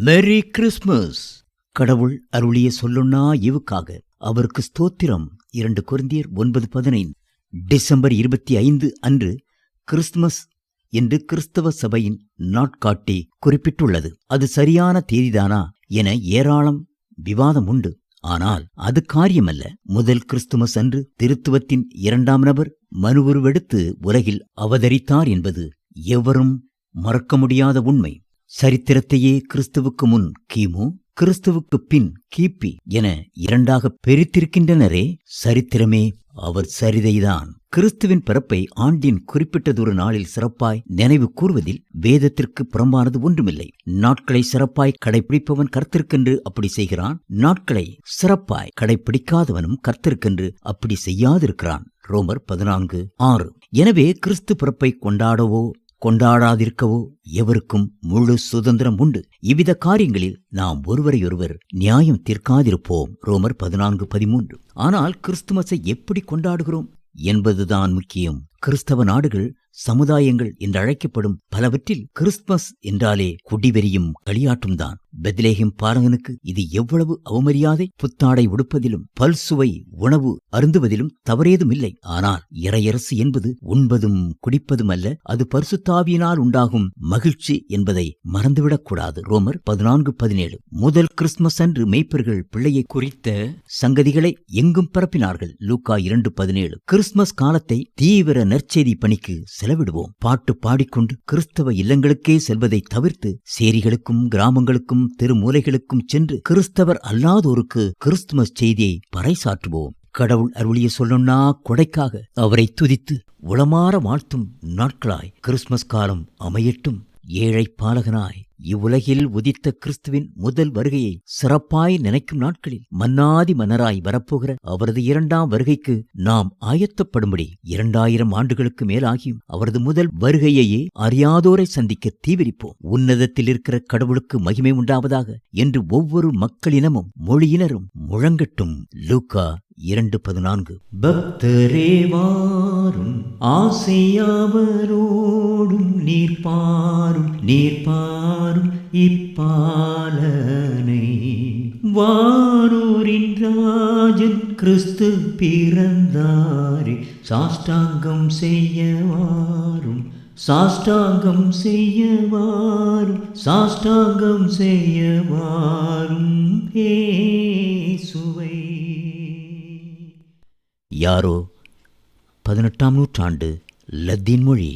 மெரி கிறிஸ்மஸ் கடவுள் அருளிய சொல்லுண்ணா இவுக்காக. அவருக்கு ஸ்தோத்திரம். இரண்டு குருந்தியர் ஒன்பது பதினைந்து. டிசம்பர் இருபத்தி ஐந்து அன்று கிறிஸ்துமஸ் என்று கிறிஸ்தவ சபையின் நாட்காட்டி குறிப்பிட்டுள்ளது. அது சரியான தேதிதானா என ஏராளம் விவாதம் உண்டு. ஆனால் அது காரியமல்ல. முதல் கிறிஸ்துமஸ் அன்று திருத்துவத்தின் இரண்டாம் நபர் மனுவுருவெடுத்து உலகில் அவதரித்தார் என்பது எவரும் மறக்க முடியாத உண்மை. சரித்திரத்தையே கிறிஸ்துவுக்கு முன் கிமு கிறிஸ்துவுக்கு பின் கிபி என இரண்டாக பிரித்திருக்கின்றனரே சரித்திரமே அவர் சரிதைதான். கிறிஸ்துவின் பிறப்பை ஆண்டின் குறிப்பிட்டதொரு நாளில் சிறப்பாய் நினைவு கூறுவதில் வேதத்திற்கு புறம்பானது ஒன்றுமில்லை. நாட்களை சிறப்பாய் கடைபிடிப்பவன் கர்த்தருக்கென்று அப்படி செய்கிறான். நாட்களை சிறப்பாய் கடைபிடிக்காதவனும் கர்த்தருக்கென்று அப்படி செய்யாதிருக்கிறான். ரோமர் பதினான்கு ஆறு. எனவே கிறிஸ்து பிறப்பை கொண்டாடவோ கொண்டாடாதிருக்கவோ எவருக்கும் முழு சுதந்திரம் உண்டு. இவ்வித காரியங்களில் நாம் ஒருவரையொருவர் நியாயம் தீர்க்காதிருப்போம். ரோமர் பதினான்கு பதிமூன்று. ஆனால் கிறிஸ்துமஸை எப்படி கொண்டாடுகிறோம்? என்பதுதான் முக்கியம். கிறிஸ்தவ நாடுகள் சமுதாயங்கள் என்றழைக்கப்படும் பலவற்றில் கிறிஸ்துமஸ் என்றாலே குடிவெறியும் களியாட்டும் தான் பெத்லேஹிம் பாலகனுக்கு இது எவ்வளவு அவமரியாதை? புத்தாடை உடுப்பதிலும் பல்சுவை உணவு அருந்துவதிலும் தவறேதும் இல்லை ஆனால் இறையரசு என்பது உண்பதும் குடிப்பதும் அல்ல அது பரிசுத்தாவியினால் உண்டாகும் மகிழ்ச்சி என்பதை மறந்துவிடக்கூடாது. ரோமர் பதினான்கு பதினேழு. முதல் கிறிஸ்துமஸ் அன்று மெய்ப்பர்கள் பிள்ளையை குறித்த சங்கதிகளை எங்கும் பரப்பினார்கள்? லூக்கா இரண்டு பதினேழு. கிறிஸ்துமஸ் காலத்தை தீவிர நற்செய்தி பணிக்கு செலவிடுவோம். பாட்டு பாடிக்கொண்டு கிறிஸ்தவ இல்லங்களுக்கே செல்வதை தவிர்த்து சேரிகளுக்கும் கிராமங்களுக்கும் தெருமூலைகளுக்கும் சென்று கிறிஸ்தவர் அல்லாதோருக்கு கிறிஸ்துமஸ் செய்தியை பறைசாற்றுவோம். கடவுள் அருளிய சொல்லணும்னா கொடைக்காக அவரை துதித்து உளமாற வாழ்த்தும் நாட்களாய் கிறிஸ்துமஸ் காலம் அமையட்டும். ஏழை பாலகனாய் இவ்வுலகில் உதித்த கிறிஸ்துவின் முதல் வருகையை சிறப்பாய் நினைக்கும் நாட்களில் மன்னாதி மன்னராய் வரப்போகிற அவரது இரண்டாம் வருகைக்கு நாம் ஆயத்தப்படும்படி இரண்டாயிரம் ஆண்டுகளுக்கு மேலாகியும் அவரது முதல் வருகையையே அறியாதோரை சந்திக்க தீவிரிப்போம். உன்னதத்தில் இருக்கிற கடவுளுக்கு மகிமை உண்டாவதாக என்று ஒவ்வொரு மக்களினமும் மொழியினரும் முழங்கட்டும். லூக்கா இரண்டு பதினான்கு. பக்தரே வாரும் ஆசையாவரோடும் நீர்பாரும் நீர்பாரும் இப்பாலனை. வாரூரின் ராஜன் கிறிஸ்து பிறந்தாரே சாஷ்டாங்கம் செய்யவாரும் சாஷ்டாங்கம் செய்யவாரும் சாஷ்டாங்கம் செய்யவாரும். ஏ சுவை யாரோ பதினெட்டாம் நூற்றாண்டு லத்தீன் மொழி.